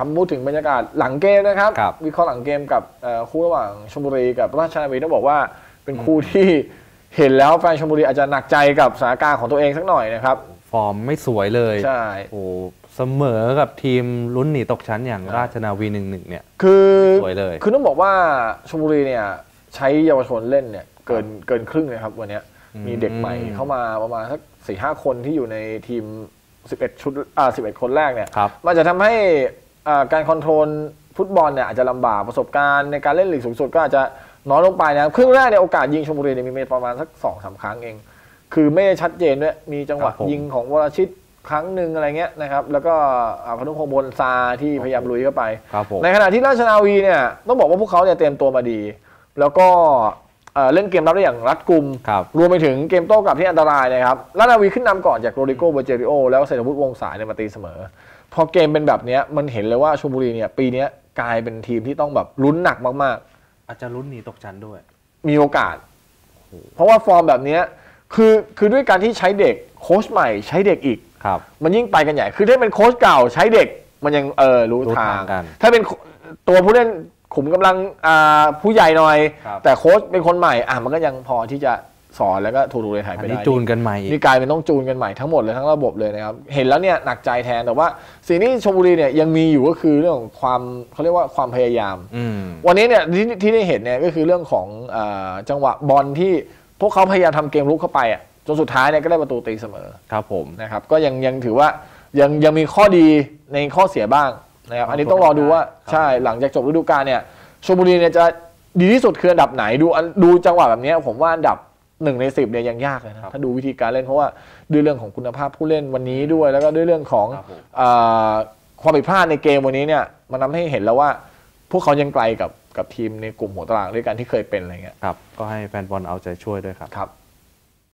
ครับพูดถึงบรรยากาศหลังเกมนะครับรบวิเคราะห์หลังเกมกับคู่ระหว่างชลบุรีกับราชนาวีต้องบอกว่าเป็นคู่ที่เห็นแล้วแฟนชลบุรีอาจจะหนักใจกับสถานการณ์ของตัวเองสักหน่อยนะครับ ฟอร์มไม่สวยเลยใช่โอ้เสมอกับทีมลุ้นหนีตกชั้นอย่างราชนาวีหนึ่งหนึ่งเนี่ย คือสวยเลย คือต้องบอกว่าชลบุรีเนี่ยใช้เยาวชนเล่นเนี่ยเกินเกินครึ่งเลยครับวันนี้มีเด็กใหม่เข้ามาประมาณสักสี่ห้าคนที่อยู่ในทีม 11 ชุดอ่า11 คนแรกเนี่ยมันจะทำให้ การคอนโทรลฟุตบอลเนี่ยอาจจะลำบากประสบการณ์ในการเล่นลีกสูงสุดก็อาจจะน้อยลงไปนะครับครึ่งแรกเนี่ยโอกาสยิงชลบุรีเนี่ยมีประมาณสักสองสามครั้งเอง คือไม่ได้ชัดเจนด้วยมีจังหวะครับผมยิงของวรชิตครั้งหนึ่งอะไรเงี้ยนะครับ แล้วก็อ่าพนุพงษ์บนซาที่พยายามลุยเข้าไปครับผมในขณะที่ราชนาวีเนี่ยต้องบอกว่าพวกเขาเนี่ยเตรียมตัวมาดี แล้วก็ เอ่อเล่นเกมรับได้อย่างรัดกุมครับรวมไปถึงเกมโต้กลับที่อันตรายนะครับราชนาวีขึ้นนำก่อนจากโรดิโกเบอร์เจริโอแล้วเศรษฐวุฒิวงศาเนี่ยมาตีเสมอ พอเกมเป็นแบบเนี้ยมันเห็นเลยว่าชลบุรีเนี่ยปีเนี้ยกลายเป็นทีมที่ต้องแบบลุ้นหนักมากอาจจะลุ้นหนีตกชั้นด้วยๆมีโอกาส เพราะว่าฟอร์มแบบเนี้ยคือคือด้วยการที่ใช้เด็กโค้ชใหม่ใช้เด็กอีกครับ มันยิ่งไปกันใหญ่คือถ้าเป็นโค้ชเก่าใช้เด็กมันยังเออรู้รู้ทาทางงกันถ้าเป็นตัวผู้เล่น ขุมกำลังอ่าผู้ใหญ่หน่อย ครับ แต่โค้ชเป็นคนใหม่อะมันก็ยังพอที่จะสอนแล้วก็ถูกๆเลยถ่ายอัไปนได้ นี้จูนกันใหม่อีกนี่กลายเป็นต้องจูนกันใหม่ทั้งหมดเลยทั้งระบบเลยนะครับ เห็นแล้วเนี่ยหนักใจแทนแต่ว่าสิ่งที่ชมบุรีเนี่ยยังมีอยู่ก็คือเรื่องของความเขาเรียกว่าความพยายาม อืม วันนี้เนี่ยที่ที่ได้เห็นเนี่ยก็คือเรื่องของอาจังหวะบอลที่พวกเขาพยายามทำเกมลุกเข้าไปอะจนสุดท้ายเนี่ยก็ได้ประตูตีเสมอครับผม นะครับก็ยังยังถือว่ายังยังมีข้อดีในข้อเสียบ้าง นะครับอันนี้ต้องรอดูว่าครับใช่หลังจากจบฤดูกาลเนี่ยชลบุรีเนี่ยจะดีที่สุดคืออันดับไหนดูอันดูจังหวะแบบเนี้ยผมว่าอันดับหนึ่งในสิบเนี่ยยังยากเลยนะถ้าดูวิธีการเล่นเพราะว่าด้วยเรื่องของคุณภาพผู้เล่นวันนี้ด้วย แล้วก็ด้วยเรื่องของครับผมอ่าความผิดพลาดในเกมวันนี้เนี่ยมันทำให้เห็นแล้วว่า พวกเขายังไกลกับกับทีมในกลุ่มหัวตารางด้วยกันที่เคยเป็นอะไรเงี้ยครับก็ให้แฟนบอลเอาใจช่วยด้วยครับครับ